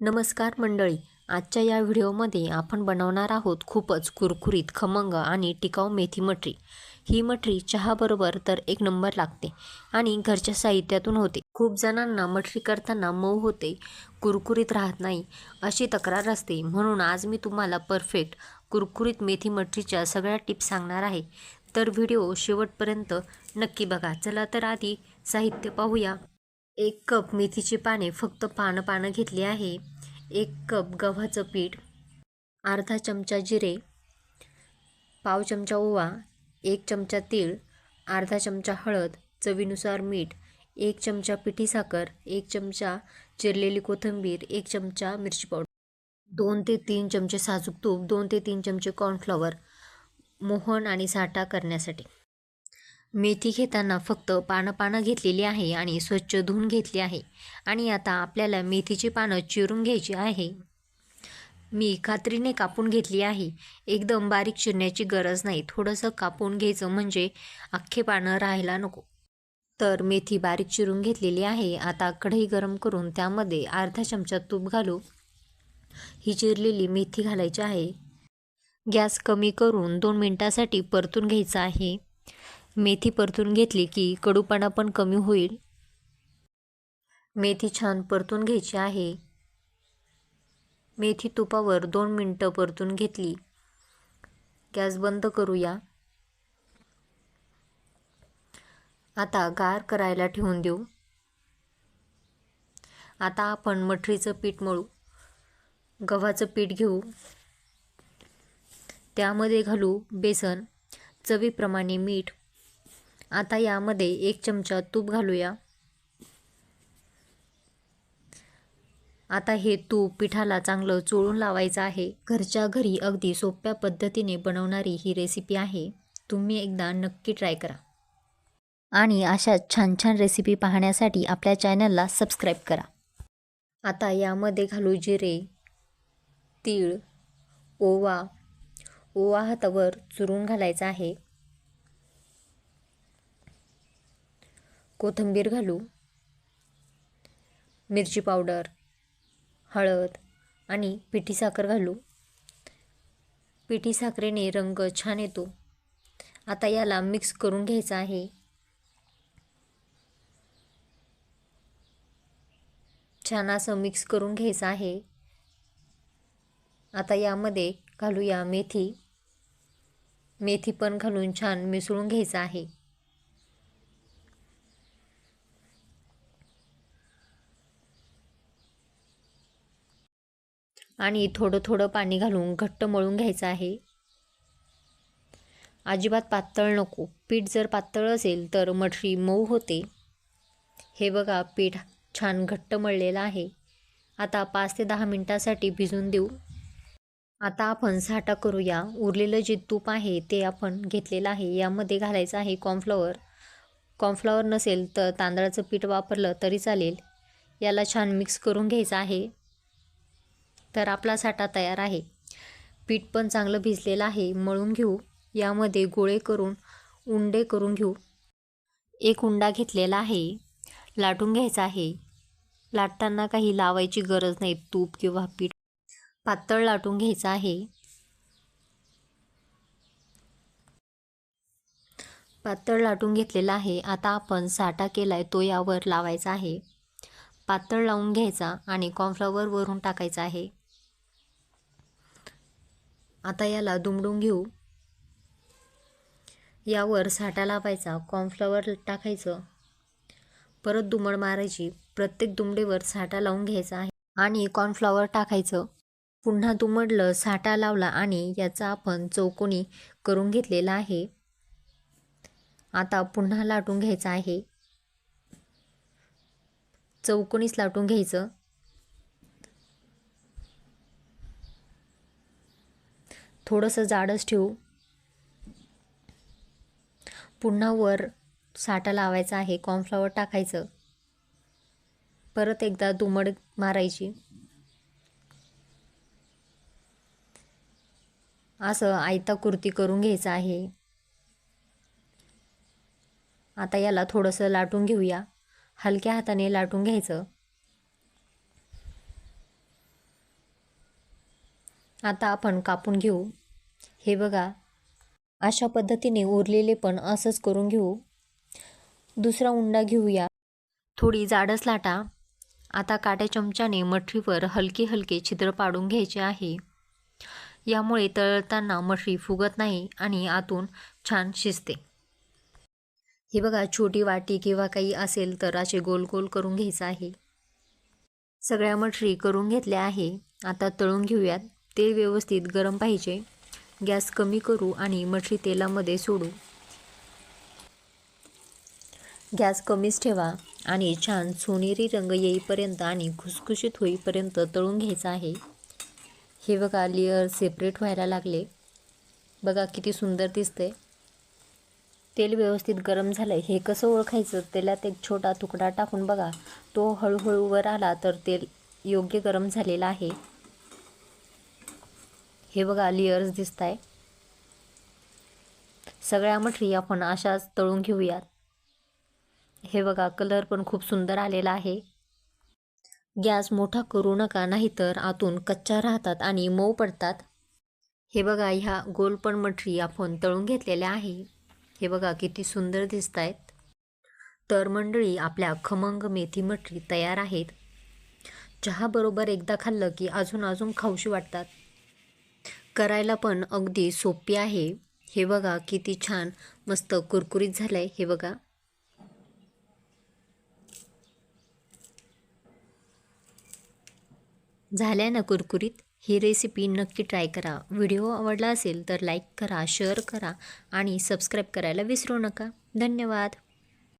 नमस्कार मंडळी. आजच्या या व्हिडिओमध्ये आपण बनवणार आहोत खूपच कुरकुरीत खमंग आणि टिकाऊ मेथी मटरी. ही मटरी चहाबरोबर तर एक नंबर लागते आणि घरच्या साहित्यातून होते. खूप जणांना मटरी करताना मऊ होते कुरकुरीत राहत नाही अशी तक्रार असते. म्हणून आज मी तुम्हाला परफेक्ट कुरकुरीत मेथी मटरीच्या सगळ्या टिप्स सांगणार आहे. तर व्हिडिओ शेवटपर्यंत नक्की बघा. चला तर आधी साहित्य पाहूया. एक कप मेथीची पाने फक्त पानं पानं घेतली आहे. एक कप गव्हाचं पीठ अर्धा चमचा जिरे पाव चमचा ओवा एक चमचा तीळ अर्धा चमचा हळद चवीनुसार मीठ एक चमचा पिठी साखर एक चमचा चिरलेली कोथिंबीर एक चमचा मिरची पावडर दोन ते तीन चमचे साजूक तूप दोन ते तीन चमचे कॉर्नफ्लॉवर मोहन आणि साठा करण्यासाठी. मेथी घेताना फक्त पानं पानं घेतलेली आहे आणि स्वच्छ धुवून घेतली आहे. आणि आता आपल्याला मेथीची पानं चिरून घ्यायची आहे. मी खात्रीने कापून घेतली आहे. एकदम बारीक चिरण्याची गरज नाही. थोडंसं कापून घ्यायचं म्हणजे अख्खे पानं राहायला नको. तर मेथी बारीक चिरून घेतलेली आहे. आता कढई गरम करून त्यामध्ये अर्धा चमचा तूप घालू. ही चिरलेली मेथी घालायची आहे. गॅस कमी करून दोन मिनटासाठी परतून घ्यायचं आहे. मेथी परतून घेतली की कडूपणा पण कमी होईल. मेथी छान परतून घ्यायची आहे. मेथी तुपावर दोन मिनटं परतून घेतली. गॅस बंद करूया. आता गार करायला ठेवून देऊ. आता आपण मठरीचं पीठ मळू. गव्हाचं पीठ घेऊ. त्यामध्ये घालू बेसन चवीप्रमाणे मीठ आता यामध्ये एक चमचा तूप घालूया. आता हे तूप पिठाला चांगलं चोळून लावायचं आहे. घरच्या घरी अगदी सोप्या पद्धतीने बनवणारी ही रेसिपी आहे. तुम्ही एकदा नक्की ट्राय करा. आणि अशा छान छान रेसिपी पाहण्यासाठी आपल्या चॅनलला सबस्क्राईब करा. आता यामध्ये घालू जिरे तीळ ओवा. ओवा हातावर चुरून घालायचा आहे. कोथिंबीर घालू मिरची पावडर हळद आणि पिठी साखर घालू. पिठी साखरेने रंग छान येतो. आता याला मिक्स करून घ्यायचा आहे. छान असं मिक्स करून घ्यायचं आहे. आता यामध्ये घालूया मेथी. मेथी पण घालून छान मिसळून घ्यायचं आहे. आणि थोडं थोडं पाणी घालून घट्ट मळून घ्यायचं आहे. अजिबात पातळ नको. पीठ जर पातळ असेल तर मठरी मऊ होते. हे बघा पीठ छान घट्ट मळलेलं आहे. आता पाच ते दहा मिनटासाठी भिजून देऊ. आता आपण साठा करूया. उरलेलं जे तूप आहे ते आपण घेतलेलं आहे. यामध्ये घालायचं आहे कॉर्नफ्लॉवर कॉर्नफ्लॉवर नसेल तर तांदळाचं पीठ वापरलं तरी चालेल. याला छान मिक्स करून घ्यायचं आहे. तर आपला साठा तयार आहे. पीठ पण चांगलं भिजलेलं आहे मळून घेऊ. यामध्ये गोळे करून उंडे करून घेऊ. एक उंडा घेतलेला आहे. लाटून घ्यायचा आहे. लाटताना काही लावायची गरज नाही तूप किंवा पीठ. पातळ लाटून घ्यायचं आहे. पातळ लाटून घेतलेला आहे. आता आपण साठा केला आहे तो यावर लावायचा आहे. पातळ लावून घ्यायचा आणि कॉर्नफ्लॉवर वरून टाकायचा आहे. आता याला दुमडून घेऊ. यावर साठा लावायचा कॉर्नफ्लॉवर टाकायचं. परत दुमड मारायची. प्रत्येक दुमडीवर साठा लावून घ्यायचा आहे आणि कॉर्नफ्लॉवर टाकायचं. पुन्हा दुमडलं साठा लावला आणि याचा आपण चौकोनी करून घेतलेला आहे. आता पुन्हा लाटून घ्यायचं आहे. चौकोनीच लाटून घ्यायचं. थोडंसं जाडच ठेवू. पुन्हा वर साठा लावायचा आहे कॉर्नफ्लॉवर टाकायचं. परत एकदा दुमड मारायची. असं आयता कुर्ती करून घ्यायचं आहे. आता याला थोडंसं लाटून घेऊया. हलक्या हाताने लाटून घ्यायचं. आता आपण कापून घेऊ. हे बघा. अशा पद्धतीने उरलेले पण असंच करून घेऊ. दुसरा उंडा घेऊया. थोडी जाडच लाटा. आता काट्या चमच्याने मठरीवर हलके हलके छिद्र पाडून घ्यायचे आहे. यामुळे तळताना मठरी फुगत नाही आणि आतून छान शिजते. हे बघा छोटी वाटी किंवा काही असेल तर असे गोल गोल करून घ्यायचं आहे. सगळ्या मठरी करून घेतल्या आहे. आता तळून घेऊयात. तेल व्यवस्थित गरम पाहिजे. गॅस कमी करू आणि मठरी तेलामध्ये सोडू. गॅस कमीच ठेवा आणि छान सोनेरी रंग येईपर्यंत आणि खुसखुशीत होईपर्यंत तळून घ्यायचं आहे. हे बघा लेअर सेपरेट व्हायला लागले. बघा किती सुंदर दिसते तेल व्यवस्थित गरम झालं हे कसं ओळखायचं? तेलात एक छोटा तुकडा टाकून बघा. तो हळूहळू वर आला तर तेल योग्य गरम झालेलं आहे. हे बघा लिअर्स दिसत आहे सगळ्या मठरी आपण अशाच तळून घेऊयात. हे बघा कलर पण खूप सुंदर आलेला आहे. गॅस मोठा करू नका नाहीतर आतून कच्च्या राहतात आणि मऊ पडतात. हे बघा ह्या गोल पण मठरी आपण तळून घेतलेल्या आहे. हे बघा किती सुंदर दिसत आहेत तर मंडळी आपल्या खमंग मेथी मठरी तयार आहेत. चहाबरोबर एकदा खाल्लं की अजून अजून खाऊशी वाटतात. करायला पण अगदी सोपी आहे. हे बघा किती छान मस्त कुरकुरीत झालं आहे हे बघा. झाल्या ना कुरकुरीत? ही रेसिपी नक्की ट्राय करा. व्हिडिओ आवडला असेल तर लाईक करा शेअर करा आणि सबस्क्राईब करायला विसरू नका. धन्यवाद.